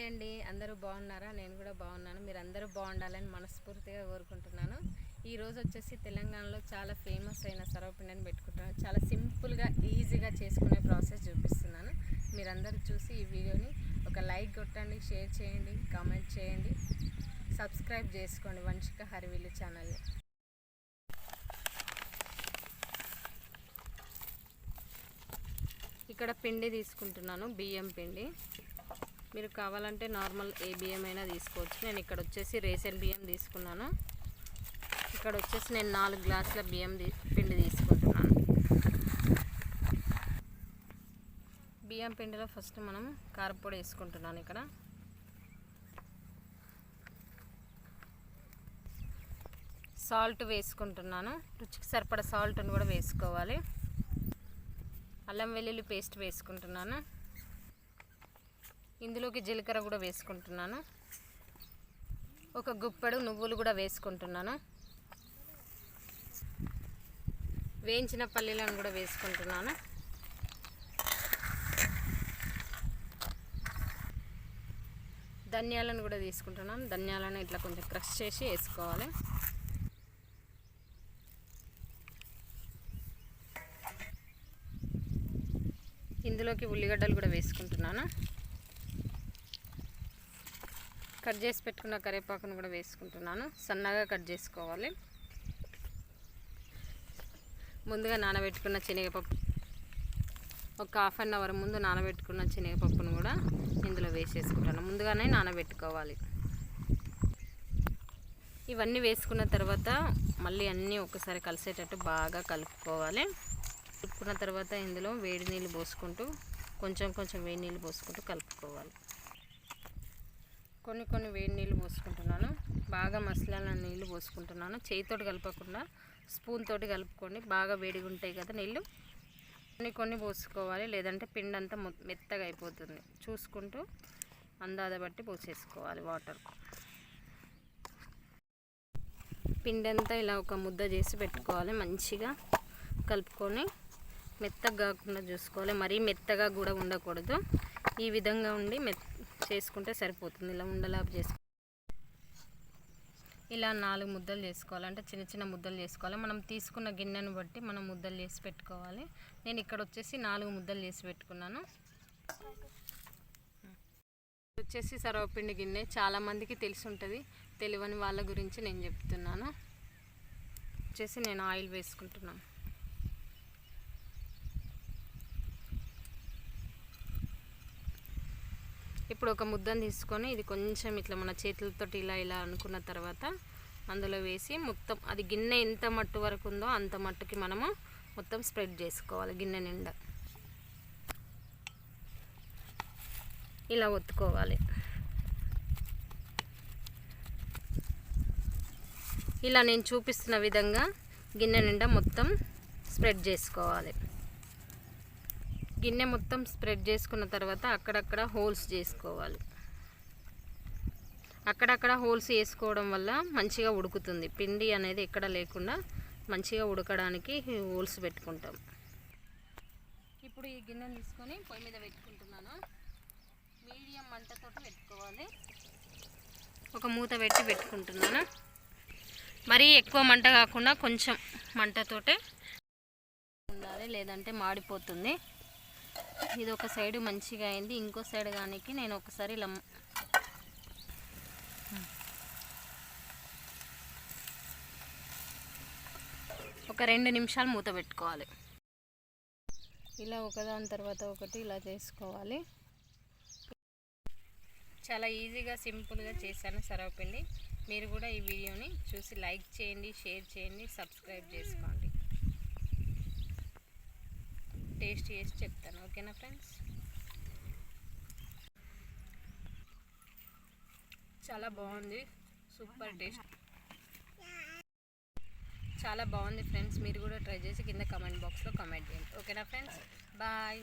Hi అండి అందరూ బాగున్నారా? నేను కూడా బాగున్నాను. మీరు అందరూ బాగుండాలని మనస్ఫూర్తిగా కోరుకుంటున్నాను. ఈరోజు వచ్చేసి తెలంగాణలో చాలా ఫేమస్ అయిన సర్వపిండిని పెట్టుకుంటున్నాను. చాలా సింపుల్గా ఈజీగా చేసుకునే ప్రాసెస్ చూపిస్తున్నాను. మీరందరూ చూసి ఈ వీడియోని ఒక లైక్ కొట్టండి షేర్ చేయండి కామెంట్ చేయండి. సబ్స్క్రైబ్ చేసుకోండి వంశిక హరివిల్లు ఛానల్ని. ఇక్కడ పిండి తీసుకుంటున్నాను బియ్యం పిండి. మీరు కావాలంటే నార్మల్ ఏ బియ్యం అయినా తీసుకోవచ్చు. నేను ఇక్కడ వచ్చేసి రేషన్ బియ్యం తీసుకున్నాను. ఇక్కడ వచ్చేసి నేను నాలుగు గ్లాసుల బియ్యం పిండి తీసుకుంటున్నాను. బియ్యం పిండిలో ఫస్ట్ మనం కారపొడి వేసుకుంటున్నాను ఇక్కడ. సాల్ట్ వేసుకుంటున్నాను. రుచికి సరిపడ సాల్ట్ని కూడా వేసుకోవాలి. అల్లం వెల్లుల్లి పేస్ట్ వేసుకుంటున్నాను. ఇందులోకి జీలకర్ర కూడా వేసుకుంటున్నాను. ఒక గుప్పెడు నువ్వులు కూడా వేసుకుంటున్నాను. వేయించిన పల్లీలను కూడా వేసుకుంటున్నాను. ధనియాలను కూడా తీసుకుంటున్నాను. ధనియాలను ఇట్లా కొంచెం క్రష్ చేసి వేసుకోవాలి. ఇందులోకి ఉల్లిగడ్డలు కూడా వేసుకుంటున్నాను. కట్ చేసి పెట్టుకున్న కరివేపాకును కూడా వేసుకుంటున్నాను. సన్నగా కట్ చేసుకోవాలి. ముందుగా నానబెట్టుకున్న శనగపప్పు ఒక హాఫ్ అన్ అవర్ ముందు నానబెట్టుకున్న శనగపప్పును కూడా ఇందులో వేసేసుకుంటాను. ముందుగానే నానబెట్టుకోవాలి. ఇవన్నీ వేసుకున్న తర్వాత మళ్ళీ అన్నీ ఒకసారి కలిసేటట్టు బాగా కలుపుకోవాలి. కలుపుకున్న తర్వాత ఇందులో వేడి నీళ్ళు పోసుకుంటూ కొంచెం కొంచెం వేడి నీళ్ళు పోసుకుంటూ కలుపుకోవాలి. కొన్ని కొన్ని వేడి నీళ్ళు పోసుకుంటున్నాను. బాగా మసలాల నీళ్ళు పోసుకుంటున్నాను. చేతితోటి కలపకుండా స్పూన్ తోటి కలుపుకోండి బాగా వేడిగా ఉంటాయి కదా నీళ్ళు. కొన్ని కొన్ని పోసుకోవాలి. లేదంటే పిండి అంతా మెత్తగా అయిపోతుంది. చూసుకుంటూ అందాద బట్టి పోసేసుకోవాలి వాటర్. పిండి అంతా ఇలా ఒక ముద్ద చేసి పెట్టుకోవాలి. మంచిగా కలుపుకొని మెత్తగా కాకుండా చూసుకోవాలి. మరీ మెత్తగా కూడా ఉండకూడదు. ఈ విధంగా ఉండి మెత్ చేసుకుంటే సరిపోతుంది. ఇలా ఉండలాపు చేసుకుంటే ఇలా నాలుగు ముద్దలు చేసుకోవాలంటే చిన్న చిన్న ముద్దలు చేసుకోవాలి. మనం తీసుకున్న గిన్నెను బట్టి మనం ముద్దలు చేసి పెట్టుకోవాలి. నేను ఇక్కడ వచ్చేసి నాలుగు ముద్దలు చేసి పెట్టుకున్నాను. వచ్చేసి సర్వపిండి గిన్నె చాలామందికి తెలిసి ఉంటుంది. తెలియని వాళ్ళ గురించి నేను చెప్తున్నాను. వచ్చేసి నేను ఆయిల్ వేసుకుంటున్నాను. ఇప్పుడు ఒక ముద్దను తీసుకొని ఇది కొంచెం ఇట్లా మన చేతులతోటి ఇలా ఇలా అనుకున్న తర్వాత అందులో వేసి మొత్తం అది గిన్నె ఎంత మట్టు వరకు ఉందో అంత మట్టుకి మనము మొత్తం స్ప్రెడ్ చేసుకోవాలి గిన్నె నిండా. ఇలా ఒత్తుకోవాలి. ఇలా నేను చూపిస్తున్న విధంగా గిన్నె నిండా మొత్తం స్ప్రెడ్ చేసుకోవాలి. గిన్నె మొత్తం స్ప్రెడ్ చేసుకున్న తర్వాత అక్కడక్కడ హోల్స్ చేసుకోవాలి. అక్కడక్కడ హోల్స్ వేసుకోవడం వల్ల మంచిగా ఉడుకుతుంది. పిండి అనేది ఎక్కడ లేకుండా మంచిగా ఉడకడానికి హోల్స్ పెట్టుకుంటాం. ఇప్పుడు ఈ గిన్నెను తీసుకొని పొయ్యి మీద పెట్టుకుంటున్నాను. మీడియం మంటతో పెట్టుకోవాలి. ఒక మూత పెట్టి పెట్టుకుంటున్నాను. మరీ ఎక్కువ మంట కాకుండా కొంచెం మంటతోటే ఉండాలి లేదంటే మాడిపోతుంది. ఇది ఒక సైడ్ మంచిగా అయింది. ఇంకో సైడ్ కానీ నేను ఒకసారి ఇలా ఒక రెండు నిమిషాలు మూత పెట్టుకోవాలి. ఇలా ఒకదాని తర్వాత ఒకటి ఇలా చేసుకోవాలి. చాలా ఈజీగా సింపుల్గా చేశాను సర్వపిండి. మీరు కూడా ఈ వీడియోని చూసి లైక్ చేయండి షేర్ చేయండి సబ్స్క్రైబ్ చేసుకోండి. టేస్ట్ చేసి చెప్తాను ఓకేనా ఫ్రెండ్స్ చాలా బాగుంది సూపర్ టేస్ట్ చాలా బాగుంది ఫ్రెండ్స్ మీరు కూడా ట్రై చేసి కింద కమెంట్ బాక్స్లో కమెంట్ చేయండి ఓకేనా ఫ్రెండ్స్ బాయ్